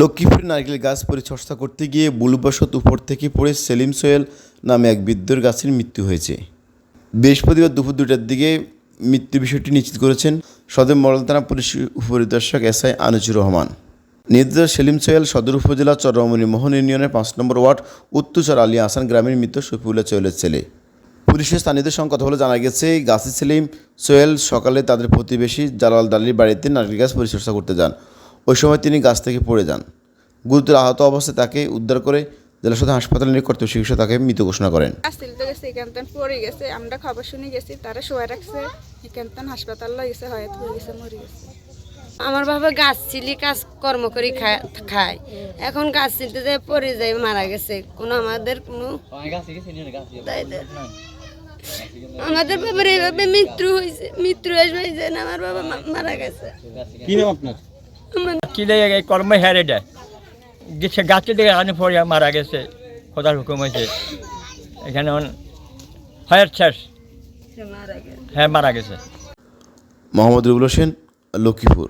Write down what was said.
লক্ষ্মীপুর নারকেল গাছ পরিচর্যা করতে গিয়ে বুলুবসত উপর থেকে পড়ে সেলিম সোয়েল নামে এক বৃদ্ধর গাছের মৃত্যু হয়েছে। বৃহস্পতিবার দুপুর দুটার দিকে মৃত্যু বিষয়টি নিশ্চিত করেছেন সদর মডেল থানা পুলিশ উপপরিদর্শক এস আই আনিসুর রহমান। নির্দেশ সেলিম সোয়েল সদর উপজেলা চরমণি মোহন ইউনিয়নের পাঁচ নম্বর ওয়ার্ড উত্তুচর আলী আসান গ্রামের মৃত শফিউল্লাহ সোয়েলের ছেলে। পুলিশের স্থানীয়দের সঙ্গে কথা বলে জানা গেছে, গাছি সেলিম সোহেল সকালে তাদের প্রতিবেশী জালাল দালির বাড়িতে নারকেল গাছ পরিচর্যা করতে যান। ওই সময় তিনি গাছ থেকে পড়ে যান। গুরুতর আহত অবস্থায় তাকে উদ্ধার করে জেলা সদর হাসপাতালে নিয়ে কর্তব্য চিকিৎসা তাকে মৃত ঘোষণা করেন। পড়ে গেছে আমরা খবর শুনে গেছি তারা শোয়া রাখছে এখান থেকে হাসপাতাল গেছে হয়তো হয়ে গেছে মরে গেছে। আমার বাবা গাছ ছিলি কাজ কর্ম করে খায় খায়। এখন গাছ ছিলতে যায় পড়ে যায় মারা গেছে। কোনো আমাদের কোনো আমাদের বাবার এইভাবে মৃত্যু হয়েছে মৃত্যু আসবে আমার বাবা মা- মারা গেছে। কি নাম আপনার? এই কর্ম হেরে যায়। গেছে গাছে দিকে আনে পড়ে মারা গেছে খোদার হুকুম হয়েছে। এখানে ফায়ার শেষ। মারা হ্যাঁ মারা গেছে। মোহাম্মদ রুবুল হোসেন লক্ষ্মীপুর।